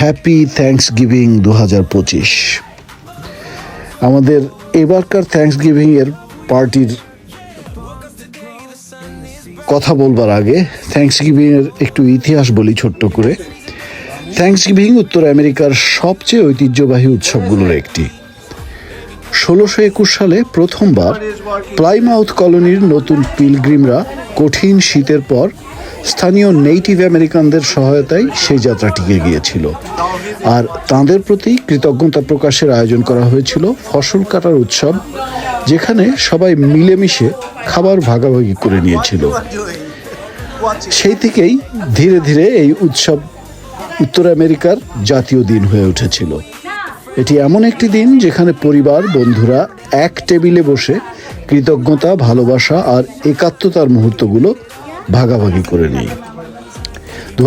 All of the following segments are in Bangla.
হ্যাপি থ্যাঙ্কস গিভিং দু হাজার পঁচিশ। আমাদের এবারকার থ্যাঙ্কস গিভিং এর পার্টির কথা বলবার আগে থ্যাঙ্কস গিভিং এর একটু ইতিহাস বলি ছোট্ট করে। থ্যাঙ্কস গিভিং উত্তর আমেরিকার সবচেয়ে ঐতিহ্যবাহী উৎসবগুলোর একটি। ষোলোশো একুশ সালে প্রথমবার প্লাইমাউথ কলোনির নতুন পিলগ্রিমরা কঠিন শীতের পর স্থানীয় নেটিভ আমেরিকানদের সহায়তায় সেই যাত্রা টিকে গিয়েছিল আর তাদের প্রতি কৃতজ্ঞতা প্রকাশের আয়োজন করা হয়েছিল ফসল কাটার উৎসব, যেখানে সবাই মিলেমিশে খাবার ভাগাভাগি করে নিয়েছিল। সেই থেকেই ধীরে ধীরে এই উৎসব উত্তর আমেরিকার জাতীয় দিন হয়ে উঠেছিল। এটি এমন একটি দিন যেখানে পরিবার, বন্ধুরা এক টেবিলে বসে কৃতজ্ঞতা, ভালোবাসা আর একাত্মতার মুহূর্তগুলো ভাগাভাগি করে নেই। দু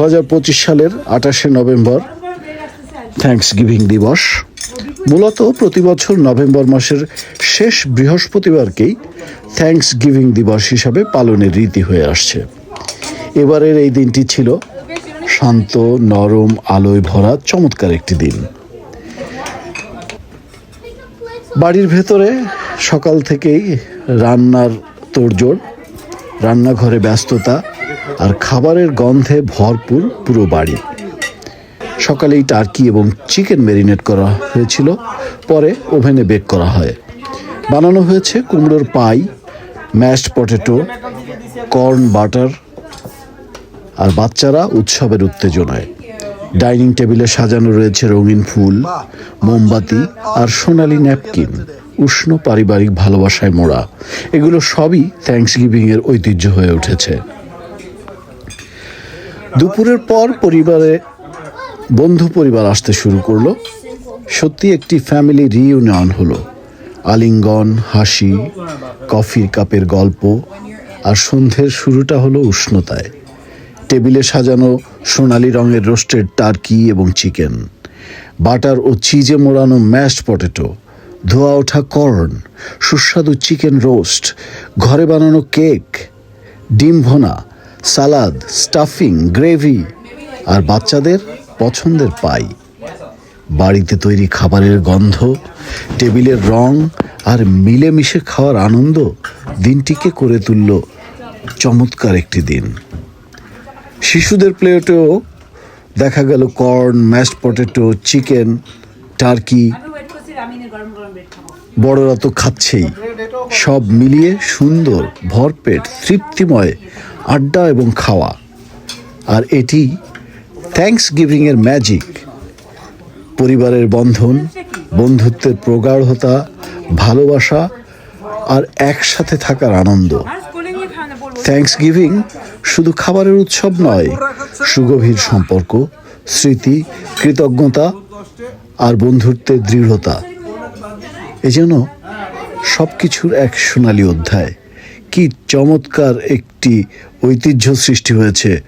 সালের আঠাশে নভেম্বর থ্যাঙ্কস গিভিং দিবস, মূলত প্রতি বছর নভেম্বর মাসের শেষ বৃহস্পতিবারকেই থ্যাঙ্কস গিভিং দিবস হিসাবে পালনের রীতি হয়ে আসছে। এবারের এই দিনটি ছিল শান্ত, নরম, আলোয় ভরা, চমৎকার একটি দিন। বাড়ির ভেতরে সকাল থেকেই রান্নার তোড়জোড় রান্নাঘরে ব্যস্ততা আর খাবারের গন্ধে ভরপুর পুরো বাড়ি। সকালেই টার্কি এবং চিকেন ম্যারিনেট করা হয়েছিল, পরে ওভেনে বেক করা হয়। বানানো হয়েছে কুমড়োর pie, mashed potato, corn butter, আর বাচ্চারা উৎসবের উত্তেজনায়। ডাইনিং টেবিলে সাজানো রয়েছে রঙিন ফুল, মোমবাতি আর সোনালি ন্যাপকিন। উষ্ণ পারিবারিক ভালোবাসায় মোড়া। এগুলো সবই থ্যাঙ্কস গিভিং এর ঐতিহ্য হয়ে উঠেছে। দুপুরের পর পরিবারে বন্ধু পরিবার আসতে শুরু করল। সত্যি একটি ফ্যামিলি রিইউনিয়ন হলো। আলিঙ্গন, হাসি কফির কাপের গল্প আর সন্ধ্যের শুরুটা হলো উষ্ণতায়। টেবিলে সাজানো সোনালি রঙের রোস্টেড টার্কি এবং চিকেন বাটার ও চিজে মোড়ানো ম্যাশড পটেটো ধোয়া ওঠা কর্ন, সুস্বাদু চিকেন রোস্ট, ঘরে বানানো কেক, ডিম ভোনা, সালাদ, স্টাফিং, গ্রেভি আর বাচ্চাদের পছন্দের পাই। বাড়িতে তৈরি খাবারের গন্ধ, টেবিলের রং আর মিলেমিশে খাওয়ার আনন্দ দিনটিকে করে তুলল চমৎকার একটি দিন। শিশুদের প্লেটেও দেখা গেল corn, mashed potato, chicken, turkey বড়রা তো খাচ্ছেই। সব মিলিয়ে সুন্দর, ভরপেট, তৃপ্তিময় আড্ডা এবং খাওয়া। আর এটি থ্যাঙ্কস গিভিংয়ের ম্যাজিক পরিবারের বন্ধন, বন্ধুত্বের প্রগাঢ়তা, ভালোবাসা আর একসাথে থাকার আনন্দ। থ্যাঙ্কস গিভিং শুধু খাবারের উৎসব নয়, সুগভীর সম্পর্ক, স্মৃতি, কৃতজ্ঞতা আর বন্ধুত্বের দৃঢ়তা। এ যেন সব কিছুর এক সোনালী অধ্যায়। কি চমৎকার একটি ঐতিহ্য সৃষ্টি হয়েছে।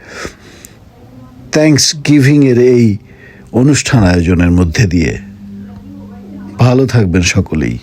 থ্যাংকস গিভিংয়ের এই অনুষ্ঠান আয়োজনের মধ্যে দিয়ে। ভালো থাকবেন সকলেই।